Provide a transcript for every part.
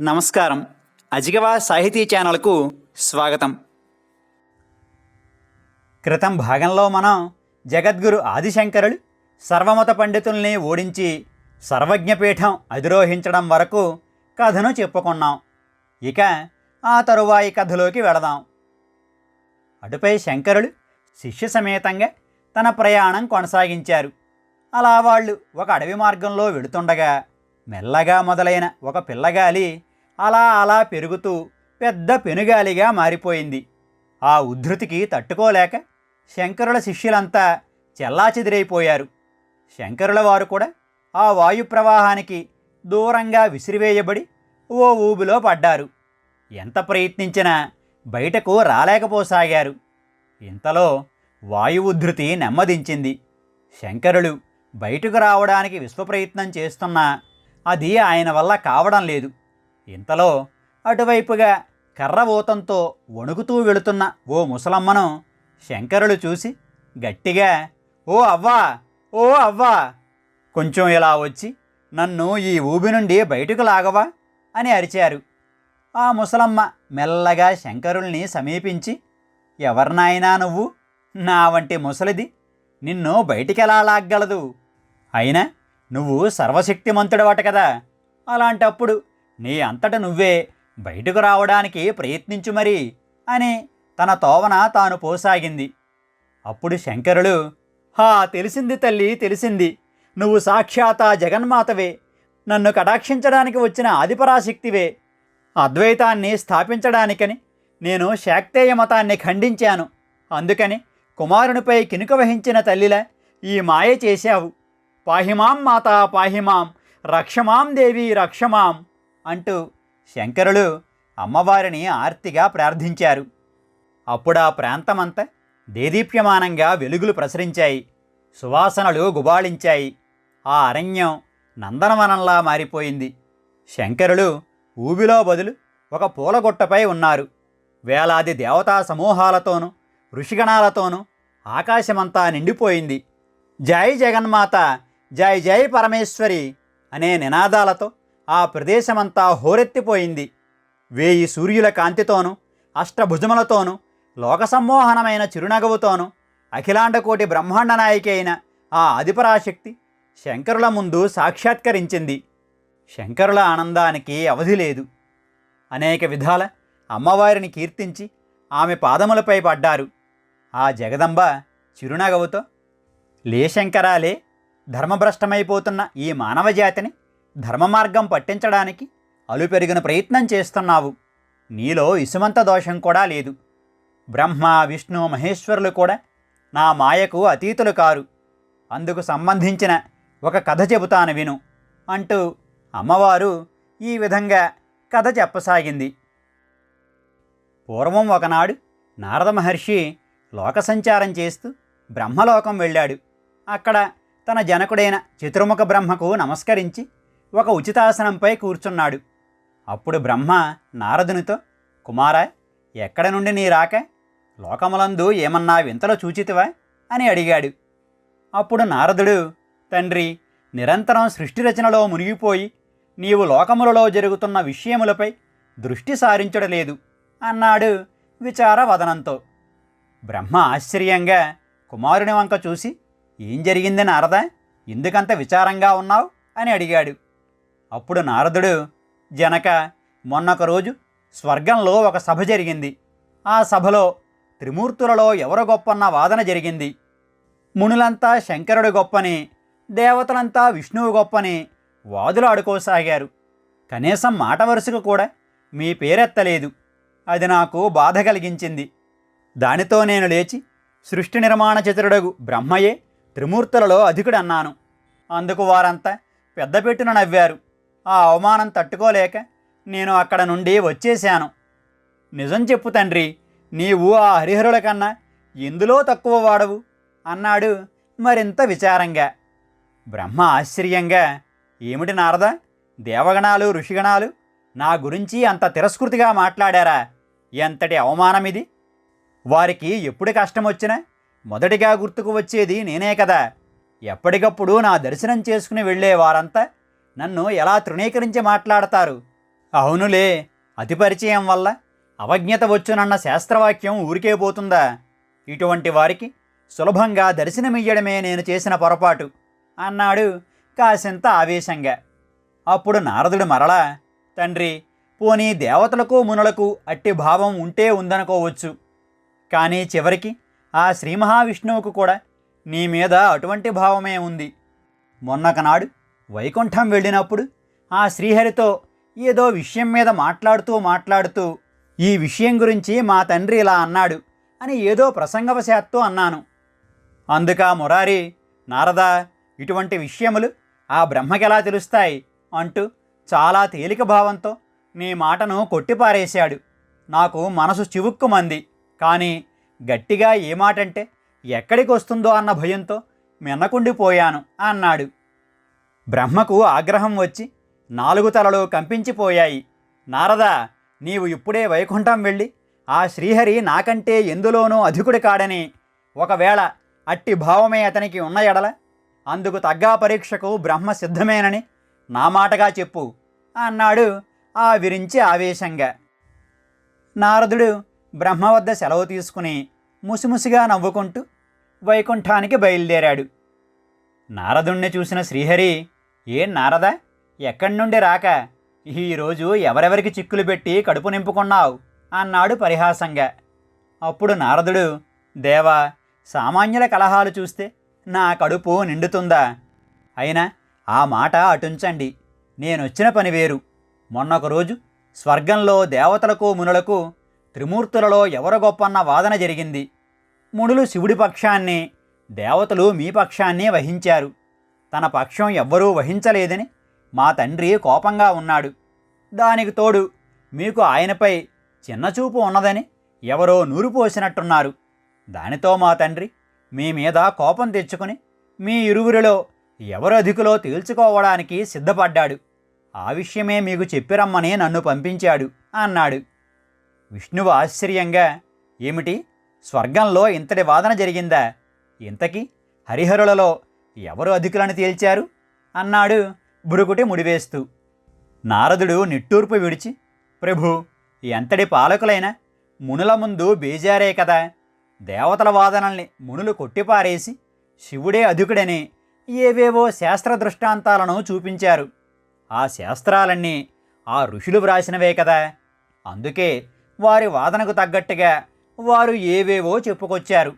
నమస్కారం. అజిగవా సాహితీ ఛానల్కు స్వాగతం. క్రితం భాగంలో మనం జగద్గురు ఆదిశంకరులు సర్వమత పండితుల్ని ఓడించి సర్వజ్ఞపీఠం అధిరోహించడం వరకు కథను చెప్పుకున్నాం. ఇక ఆ తరువాయి కథలోకి వెళదాం. అటుపై శంకరులు శిష్య సమేతంగా తన ప్రయాణం కొనసాగించారు. అలా వాళ్ళు ఒక అడవి మార్గంలో వెళుతుండగా మెల్లగా మొదలైన ఒక పిల్లగాలి అలా అలా పెరుగుతూ పెద్ద పెనుగాలిగా మారిపోయింది. ఆ ఉద్ధృతికి తట్టుకోలేక శంకరుల శిష్యులంతా చెల్లాచెదిరైపోయారు. శంకరుల వారు కూడా ఆ వాయు ప్రవాహానికి దూరంగా విసిరివేయబడి ఓ ఊబిలో పడ్డారు. ఎంత ప్రయత్నించినా బయటకు రాలేకపోసాగారు. ఇంతలో వాయు ఉద్ధృతి నెమ్మదించింది. శంకరులు బయటకు రావడానికి విశ్వప్రయత్నం చేస్తున్నా అది ఆయన వల్ల కావడం లేదు. ఇంతలో అటువైపుగా కర్ర ఊతంతో వణుకుతూ వెళుతున్న ఓ ముసలమ్మను శంకరులు చూసి గట్టిగా ఓ అవ్వా ఓ అవ్వా కొంచెం ఇలా వచ్చి నన్ను ఈ ఊబి నుండి బయటకు లాగవా? అని అరిచారు. ఆ ముసలమ్మ మెల్లగా శంకరుల్ని సమీపించి ఎవర్నాయనా నువ్వు? నా వంటి ముసలిది నిన్ను బయటికెలా లాగ్గలదు? అయినా నువ్వు సర్వశక్తిమంతుడవట కదా? అలాంటప్పుడు నీ అంతట నువ్వే బయటకు రావడానికి ప్రయత్నించు మరి అని తన తోవన తాను పోసాగింది. అప్పుడు శంకరులు హా తెలిసింది తల్లి తెలిసింది. నువ్వు సాక్షాత జగన్మాతవే. నన్ను కటాక్షించడానికి వచ్చిన ఆదిపరాశక్తివే. అద్వైతాన్ని స్థాపించడానికని నేను శాక్తేయ మతాన్ని ఖండించాను. అందుకని కుమారునిపై కినుక వహించిన తల్లిలా ఈ మాయ చేశావు. పాహిమాం మాతా పాహిమాం. రక్షమాం దేవి రక్షమాం. అంటూ శంకరులు అమ్మవారిని ఆర్తిగా ప్రార్థించారు. అప్పుడు ఆ ప్రాంతమంతా దేదీప్యమానంగా వెలుగులు ప్రసరించాయి. సువాసనలు గుబాళించాయి. ఆ అరణ్యం నందనవనంలా మారిపోయింది. శంకరులు ఊబిలో బదులు ఒక పూలగుట్టపై ఉన్నారు. వేలాది దేవతా సమూహాలతోనూ ఋషిగణాలతోనూ ఆకాశమంతా నిండిపోయింది. జై జగన్మాత జై జై పరమేశ్వరి అనే నినాదాలతో ఆ ప్రదేశమంతా హోరెత్తిపోయింది. వేయి సూర్యుల కాంతితోనూ అష్టభుజములతోనూ లోకసమ్మోహనమైన చిరునగవుతోనూ అఖిలాండకోటి బ్రహ్మాండ నాయకి అయిన ఆ అధిపరాశక్తి శంకరుల ముందు సాక్షాత్కరించింది. శంకరుల ఆనందానికి అవధి లేదు. అనేక విధాల అమ్మవారిని కీర్తించి ఆమె పాదములపై పడ్డారు. ఆ జగదంబ చిరునగవుతో లే శంకరాలే ధర్మభ్రష్టమైపోతున్న ఈ మానవజాతిని ధర్మ మార్గం పట్టించడానికి అలుపెరిగిన ప్రయత్నం చేస్తున్నావు. నీలో ఇసుమంత దోషం కూడా లేదు. బ్రహ్మ విష్ణు మహేశ్వరులు కూడా నా మాయకు అతీతులు కారు. అందుకు సంబంధించిన ఒక కథ చెబుతాను విను అంటూ అమ్మవారు ఈ విధంగా కథ చెప్పసాగింది. పూర్వం ఒకనాడు నారద మహర్షి లోక సంచారం చేస్తూ బ్రహ్మలోకం వెళ్ళాడు. అక్కడ తన జనకుడైన చతుర్ముఖ బ్రహ్మకు నమస్కరించి ఒక ఉచితాసనంపై కూర్చున్నాడు. అప్పుడు బ్రహ్మ నారదునితో కుమారా ఎక్కడ నుండి నీ రాక? లోకములందు ఏమన్నా వింతలో చూచితివా? అని అడిగాడు. అప్పుడు నారదుడు తండ్రి నిరంతరం సృష్టి రచనలో మునిగిపోయి నీవు లోకములలో జరుగుతున్న విషయములపై దృష్టి సారించడలేదు అన్నాడు విచారవదనంతో. బ్రహ్మ ఆశ్చర్యంగా కుమారుని వంక చూసి ఏం జరిగింది నారద? ఎందుకంత విచారంగా ఉన్నావు? అని అడిగాడు. అప్పుడు నారదుడు జనక మొన్నొక రోజు స్వర్గంలో ఒక సభ జరిగింది. ఆ సభలో త్రిమూర్తులలో ఎవరు గొప్పన్న వాదన జరిగింది. మునులంతా శంకరుడు గొప్పని దేవతలంతా విష్ణువు గొప్పని వాదులు ఆడుకోసాగారు. కనీసం మాట వరుసకు కూడా మీ పేరెత్తలేదు. అది నాకు బాధ కలిగించింది. దానితో నేను లేచి సృష్టి నిర్మాణ చతురుడగు బ్రహ్మయే త్రిమూర్తులలో అధికుడన్నాను. అందుకు వారంతా పెద్దపెట్టున నవ్వారు. ఆ అవమానం తట్టుకోలేక నేను అక్కడ నుండి వచ్చేశాను. నిజం చెప్పు తండ్రి నీవు ఆ హరిహరుల కన్నా ఎందులో తక్కువ వాడవు? అన్నాడు మరింత విచారంగా. బ్రహ్మ ఆశ్చర్యంగా ఏమిటి నారద? దేవగణాలు ఋషిగణాలు నా గురించి అంత తిరస్కృతిగా మాట్లాడారా? ఎంతటి అవమానమిది? వారికి ఎప్పుడు కష్టం వచ్చినా మొదటిగా గుర్తుకు వచ్చేది నేనే కదా. ఎప్పటికప్పుడు నా దర్శనం చేసుకుని వెళ్ళే వారంతా నన్ను ఎలా తృణీకరించి మాట్లాడతారు? అవునులే అతి పరిచయం వల్ల అవజ్ఞత వచ్చునన్న శాస్త్రవాక్యం ఊరికే పోతుందా? ఇటువంటి వారికి సులభంగా దర్శనమియ్యడమే నేను చేసిన పొరపాటు అన్నాడు కాసింత ఆవేశంగా. అప్పుడు నారదుడు మరలా తండ్రి పోనీ దేవతలకు మునులకు అట్టి భావం ఉంటే ఉందనుకోవచ్చు. కానీ చివరికి ఆ శ్రీ మహావిష్ణువుకు కూడా నీ మీద అటువంటి భావమే ఉంది. మొన్నకనాడు వైకుంఠం వెళ్ళినప్పుడు ఆ శ్రీహరితో ఏదో విషయం మీద మాట్లాడుతూ మాట్లాడుతూ ఈ విషయం గురించి మా తండ్రి ఇలా అన్నాడు అని ఏదో ప్రసంగవశాత్తు అన్నాను. అందుకా మురారి నారద ఇటువంటి విషయములు ఆ బ్రహ్మకెలా తెలుస్తాయి? అంటూ చాలా తేలిక భావంతో నీ మాటను కొట్టిపారేశాడు. నాకు మనసు చివుక్కుమంది. కానీ గట్టిగా ఏ మాటంటే ఎక్కడికి వస్తుందో అన్న భయంతో మిన్నకుండిపోయాను అన్నాడు. బ్రహ్మకు ఆగ్రహం వచ్చి నాలుగు తలలు కంపించిపోయాయి. నారద నీవు ఇప్పుడే వైకుంఠం వెళ్ళి ఆ శ్రీహరి నాకంటే ఎందులోనూ అధికుడు కాడని ఒకవేళ అట్టి భావమే అతనికి ఉన్న ఎడల అందుకు తగ్గా పరీక్షకు బ్రహ్మ సిద్ధమేనని నా మాటగా చెప్పు అన్నాడు ఆ విరించి ఆవేశంగా. నారదుడు బ్రహ్మ వద్ద సెలవు తీసుకుని ముసిముసిగా నవ్వుకుంటూ వైకుంఠానికి బయలుదేరాడు. నారదుణ్ణి చూసిన శ్రీహరి ఏం నారదా? ఎక్కడి నుండి రాక? ఈరోజు ఎవరెవరికి చిక్కులు పెట్టి కడుపు నింపుకున్నావు? అన్నాడు పరిహాసంగా. అప్పుడు నారదుడు దేవా సామాన్యుల కలహాలు చూస్తే నా కడుపు నిండుతుందా? అయినా ఆ మాట అటుంచండి. నేనొచ్చిన పని వేరు. మొన్నొక రోజు స్వర్గంలో దేవతలకు మునులకు త్రిమూర్తులలో ఎవరు గొప్పన్న వాదన జరిగింది. మునులు శివుడి పక్షాన్ని దేవతలు మీ పక్షాన్ని వహించారు. తన పక్షం ఎవ్వరూ వహించలేదని మా తండ్రి కోపంగా ఉన్నాడు. దానికి తోడు మీకు ఆయనపై చిన్నచూపు ఉన్నదని ఎవరో నూరు పోసినట్టున్నారు. దానితో మా తండ్రి మీ మీద కోపం తెచ్చుకుని మీ ఇరువురిలో ఎవరు అధికులో తేల్చుకోవడానికి సిద్ధపడ్డాడు. ఆ విషయమే మీకు చెప్పిరమ్మని నన్ను పంపించాడు అన్నాడు. విష్ణువు ఆశ్చర్యంగా ఏమిటి? స్వర్గంలో ఇంతటి వాదన జరిగిందా? ఇంతకీ హరిహరులలో ఎవరు అధికులను తేల్చారు? అన్నాడు బురుకుటి ముడివేస్తూ. నారదుడు నిట్టూర్పు విడిచి ప్రభు ఎంతటి పాలకులైనా మునుల ముందు బేజారే కదా. దేవతల వాదనల్ని మునులు కొట్టిపారేసి శివుడే అధికుడని ఏవేవో శాస్త్ర దృష్టాంతాలను చూపించారు. ఆ శాస్త్రాలన్నీ ఆ ఋషులు వ్రాసినవే కదా. అందుకే వారి వాదనకు తగ్గట్టుగా వారు ఏవేవో చెప్పుకొచ్చారు.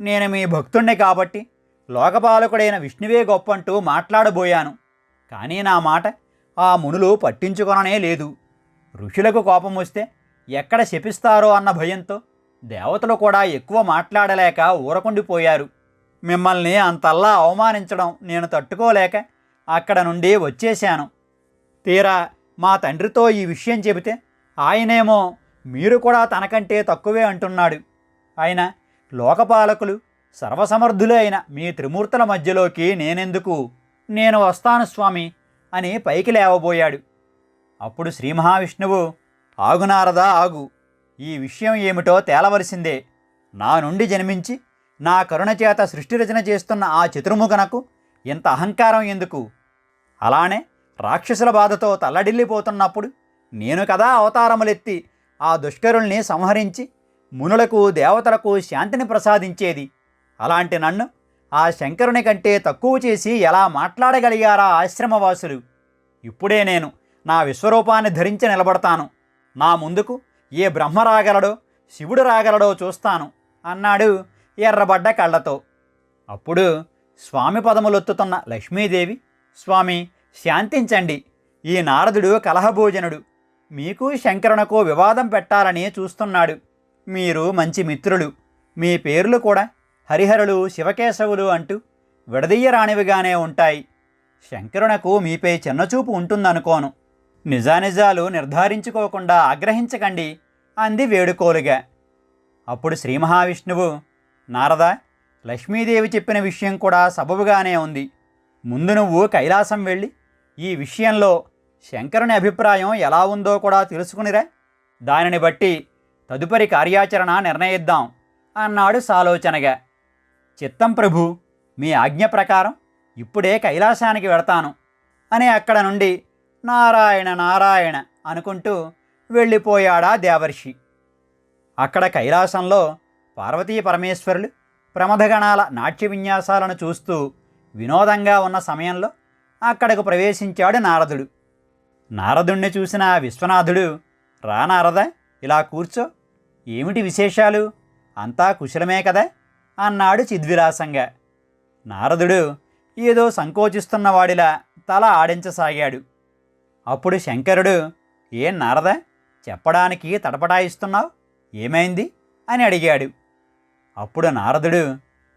నేను మీ భక్తుణ్ణి కాబట్టి లోకపాలకుడైన విష్ణువే గొప్పంటూ మాట్లాడబోయాను. కానీ నా మాట ఆ మునులు పట్టించుకొననే లేదు. ఋషులకు కోపం వస్తే ఎక్కడ శపిస్తారో అన్న భయంతో దేవతలు కూడా ఎక్కువ మాట్లాడలేక ఊరకుండిపోయారు. మిమ్మల్ని అంతల్లా అవమానించడం నేను తట్టుకోలేక అక్కడ నుండి వచ్చేశాను. తీరా మా తండ్రితో ఈ విషయం చెబితే ఆయనేమో మీరు కూడా తనకంటే తక్కువే అంటున్నాడు. ఆయన లోకపాలకులు సర్వసమర్థులైన అయిన మీ త్రిమూర్తుల మధ్యలోకి నేనెందుకు? నేను వస్తాను స్వామి అని పైకి లేవబోయాడు. అప్పుడు శ్రీ మహావిష్ణువు ఆగునారదా ఆగు. ఈ విషయం ఏమిటో తేలవలసిందే. నా నుండి జన్మించి నా కరుణ చేత సృష్టి రచన చేస్తున్న ఆ చతుర్ముఖనకు ఇంత అహంకారం ఎందుకు? అలానే రాక్షసుల బాధతో తల్లడిల్లిపోతున్నప్పుడు నేను కదా అవతారములెత్తి ఆ దుష్కరుల్ని సంహరించి మునులకు దేవతలకు శాంతిని ప్రసాదించేది. అలాంటి నన్ను ఆ శంకరుని కంటే తక్కువ చేసి ఎలా మాట్లాడగలిగారా ఆశ్రమవాసులు? ఇప్పుడే నేను నా విశ్వరూపాన్ని ధరించి నిలబడతాను. నా ముందుకు ఏ బ్రహ్మ రాగలడో శివుడు రాగలడో చూస్తాను అన్నాడు ఎర్రబడ్డ కళ్ళతో. అప్పుడు స్వామి పదములొత్తుతున్న లక్ష్మీదేవి స్వామి శాంతించండి. ఈ నారదుడు కలహభోజనుడు. మీకు శంకరునకు వివాదం పెట్టాలని చూస్తున్నాడు. మీరు మంచి మిత్రులు. మీ పేర్లు కూడా హరిహరులు శివకేశవులు అంటూ విడదీయరానివిగానే ఉంటాయి. శంకరునకు మీపై చిన్నచూపు ఉంటుందనుకోను. నిజానిజాలు నిర్ధారించుకోకుండా ఆగ్రహించకండి అంది వేడుకోలుగా. అప్పుడు శ్రీ మహావిష్ణువు నారద లక్ష్మీదేవి చెప్పిన విషయం కూడా సబబుగానే ఉంది. ముందు నువ్వు కైలాసం వెళ్ళి ఈ విషయంలో శంకరుని అభిప్రాయం ఎలా ఉందో కూడా తెలుసుకునిరా. దానిని బట్టి తదుపరి కార్యాచరణ నిర్ణయిద్దాం అన్నాడు సాలోచనగా. చిత్తం ప్రభు మీ ఆజ్ఞ ప్రకారం ఇప్పుడే కైలాసానికి వెడతాను అని అక్కడ నుండి నారాయణ నారాయణ అనుకుంటూ వెళ్ళిపోయాడా దేవర్షి. అక్కడ కైలాసంలో పార్వతీ పరమేశ్వరులు ప్రమథగణాల నాట్య విన్యాసాలను చూస్తూ వినోదంగా ఉన్న సమయంలో అక్కడకు ప్రవేశించాడు నారదుడు. నారదుణ్ణి చూసిన విశ్వనాథుడు రా నారద ఇలా కూర్చో ఏమిటి విశేషాలు? అంతా కుశలమే కదా? అన్నాడు చిద్విలాసంగా. నారదుడు ఏదో సంకోచిస్తున్నవాడిలా తల ఆడించసాగాడు. అప్పుడు శంకరుడు ఏం నారద చెప్పడానికి తటపటాయిస్తున్నావు ఏమైంది? అని అడిగాడు. అప్పుడు నారదుడు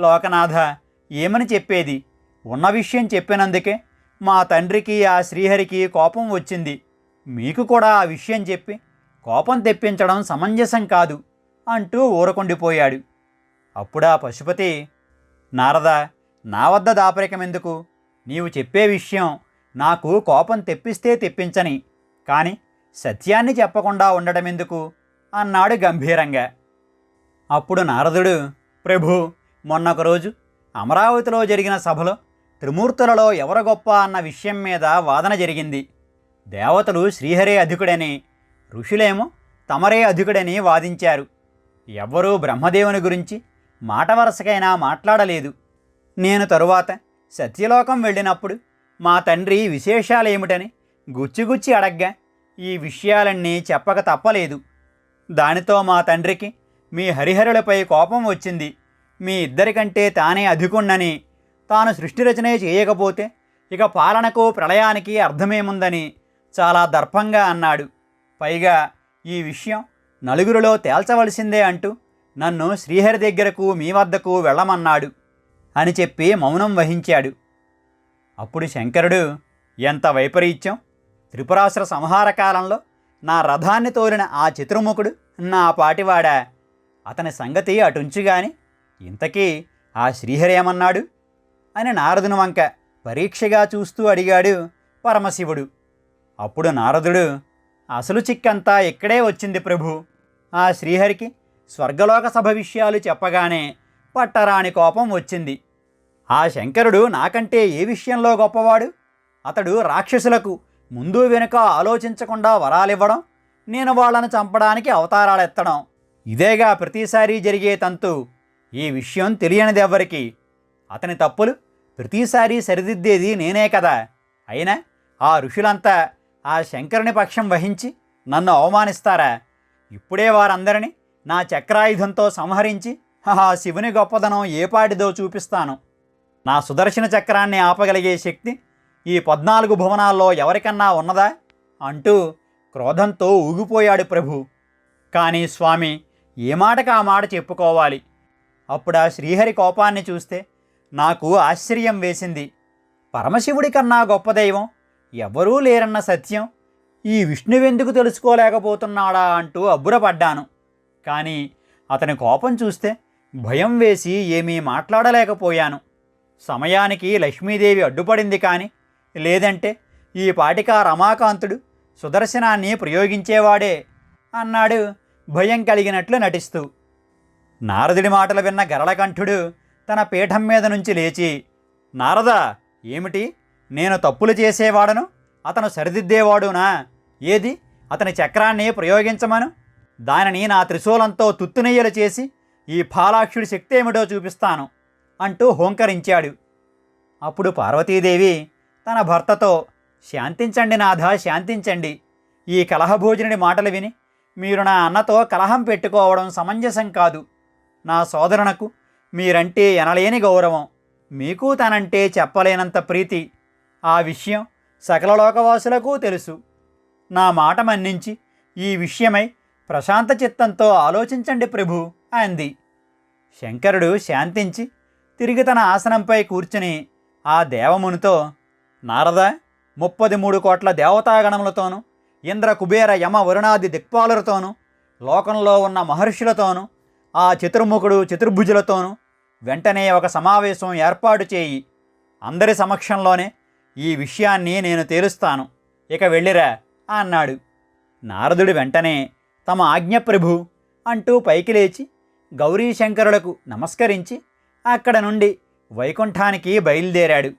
లోకనాథ ఏమని చెప్పేది? ఉన్న విషయం చెప్పినందుకే మా తండ్రికి ఆ శ్రీహరికి కోపం వచ్చింది. మీకు కూడా ఆ విషయం చెప్పి కోపం తెప్పించడం సమంజసం కాదు అంటూ ఊరకొండిపోయాడు. అప్పుడా పశుపతి నారద నా వద్ద దాపరికమెందుకు? నీవు చెప్పే విషయం నాకు కోపం తెప్పిస్తే తెప్పించని కానీ సత్యాన్ని చెప్పకుండా ఉండడమెందుకు? అన్నాడు గంభీరంగా. అప్పుడు నారదుడు ప్రభు మొన్నొక రోజు అమరావతిలో జరిగిన సభలో త్రిమూర్తులలో ఎవరు గొప్ప అన్న విషయం మీద వాదన జరిగింది. దేవతలు శ్రీహరే అధికుడని ఋషులేమో తమరే అధికుడని వాదించారు. ఎవ్వరూ బ్రహ్మదేవుని గురించి మాట వరసకైనా మాట్లాడలేదు. నేను తరువాత సత్యలోకం వెళ్ళినప్పుడు మా తండ్రి విశేషాలేమిటని గుచ్చిగుచ్చి అడగ్గా ఈ విషయాలన్నీ చెప్పక తప్పలేదు. దానితో మా తండ్రికి మీ హరిహరులపై కోపం వచ్చింది. మీ ఇద్దరికంటే తానే అధికుండని తాను సృష్టి రచనే చేయకపోతే ఇక పాలనకు ప్రళయానికి అర్థమేముందని చాలా దర్పంగా అన్నాడు. పైగా ఈ విషయం నలుగురిలో తేల్చవలసిందే అంటూ నన్ను శ్రీహరి దగ్గరకు మీ వద్దకు వెళ్ళమన్నాడు అని చెప్పి మౌనం వహించాడు. అప్పుడు శంకరుడు ఎంత వైపరీత్యం! త్రిపురాసుర సంహార కాలంలో నా రథాన్ని తోలిన ఆ చతుర్ముఖుడు నా పాటివాడా? అతని సంగతి అటుంచుగాని ఇంతకీ ఆ శ్రీహరి ఏమన్నాడు? అని నారదుని వంక పరీక్షగా చూస్తూ అడిగాడు పరమశివుడు. అప్పుడు నారదుడు అసలు చిక్కంతా ఇక్కడే వచ్చింది ప్రభు. ఆ శ్రీహరికి స్వర్గలోక సభ విషయాలు చెప్పగానే పట్టరాని కోపం వచ్చింది. ఆ శంకరుడు నాకంటే ఏ విషయంలో గొప్పవాడు? అతడు రాక్షసులకు ముందు వెనుక ఆలోచించకుండా వరాలివ్వడం నేను వాళ్ళను చంపడానికి అవతారాలెత్తడం ఇదేగా ప్రతిసారి జరిగే తంతు. ఈ విషయం తెలియనిదెవ్వరికి. అతని తప్పులు ప్రతిసారి సరిదిద్దేది నేనే కదా. అయినా ఆ ఋషులంతా ఆ శంకరుని పక్షం వహించి నన్ను అవమానిస్తారా? ఇప్పుడే వారందరినీ నా చక్రాయుధంతో సంహరించి ఆ శివుని గొప్పదనం ఏపాటిదో చూపిస్తాను. నా సుదర్శన చక్రాన్ని ఆపగలిగే శక్తి ఈ పద్నాలుగు భువనాల్లో ఎవరికన్నా ఉన్నదా? అంటూ క్రోధంతో ఊగిపోయాడు ప్రభు. కానీ స్వామి ఏ మాటకు ఆ మాట చెప్పుకోవాలి? అప్పుడు ఆ శ్రీహరి కోపాన్ని చూస్తే నాకు ఆశ్చర్యం వేసింది. పరమశివుడి కన్నా గొప్ప దైవం ఎవరూ లేరన్న సత్యం ఈ విష్ణువెందుకు తెలుసుకోలేకపోతున్నాడా అంటూ అబ్బురపడ్డాను. కానీ అతని కోపం చూస్తే భయం వేసి ఏమీ మాట్లాడలేకపోయాను. సమయానికి లక్ష్మీదేవి అడ్డుపడింది కానీ లేదంటే ఈ పాటిక రమాకాంతుడు సుదర్శనాన్ని ప్రయోగించేవాడే అన్నాడు భయం కలిగినట్లు నటిస్తూ. నారదుడి మాటలు విన్న గరళకంఠుడు తన పీఠం మీద నుంచి లేచి నారద ఏమిటి? నేను తప్పులు చేసేవాడను? అతను సరిదిద్దేవాడునా? ఏది? అతని చక్రాన్ని ప్రయోగించమను? దానిని నా త్రిశూలంతో తుత్తునెయ్యలు చేసి ఈ ఫాలాక్షుడి శక్తి ఏమిటో చూపిస్తాను అంటూ హోంకరించాడు. అప్పుడు పార్వతీదేవి తన భర్తతో శాంతించండి నాథ శాంతించండి. ఈ కలహభోజనుడి మాటలు విని మీరు నా అన్నతో కలహం పెట్టుకోవడం సమంజసం కాదు. నా సోదరునకు మీరంటే ఎనలేని గౌరవం. మీకు తనంటే చెప్పలేనంత ప్రీతి. ఆ విషయం సకల లోకవాసులకు తెలుసు. నా మాట మన్నించి ఈ విషయమై ప్రశాంత చిత్తంతో ఆలోచించండి ప్రభు అంది. శంకరుడు శాంతించి తిరిగి తన ఆసనంపై కూర్చుని ఆ దేవమునితో నారద ముప్పది మూడు కోట్ల దేవతాగణములతోనూ ఇంద్ర కుబేర యమ వరుణాది దిక్పాలులతోనూ లోకంలో ఉన్న మహర్షులతోనూ ఆ చతుర్ముఖుడు చతుర్భుజులతోనూ వెంటనే ఒక సమావేశం ఏర్పాటు చేయి. అందరి సమక్షంలోనే ఈ విషయాన్ని నేను తేలుస్తాను. ఇక వెళ్ళిరా అన్నాడు. నారదుడు వెంటనే తమ ఆజ్ఞప్రభు అంటూ పైకి లేచి గౌరీశంకరులకు నమస్కరించి అక్కడ నుండి వైకుంఠానికి బయలుదేరాడు.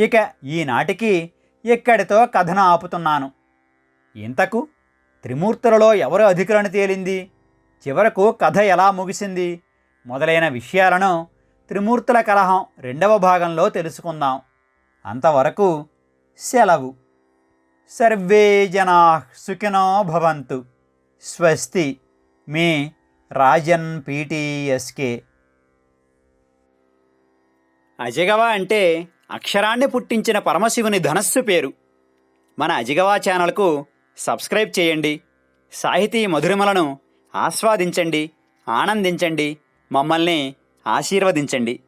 ఇక ఈనాటికి ఇక్కడితో కథను ఆపుతున్నాను. ఇంతకు త్రిమూర్తులలో ఎవరు అధికులని తేలింది? చివరకు కథ ఎలా ముగిసింది? మొదలైన విషయాలను త్రిమూర్తుల కలహం రెండవ భాగంలో తెలుసుకుందాం. అంతవరకు సెలవు. సర్వే జనా సుఖినో భవంతు. స్వస్తి మీ రాజన్ పీటీఎస్కే. అజగవ అంటే అక్షరాన్ని పుట్టించిన పరమశివుని ధనస్సు పేరు. మన అజిగవా ఛానల్కు సబ్స్క్రైబ్ చేయండి. సాహితీ మధురిమలను ఆస్వాదించండి ఆనందించండి మమ్మల్ని ఆశీర్వదించండి.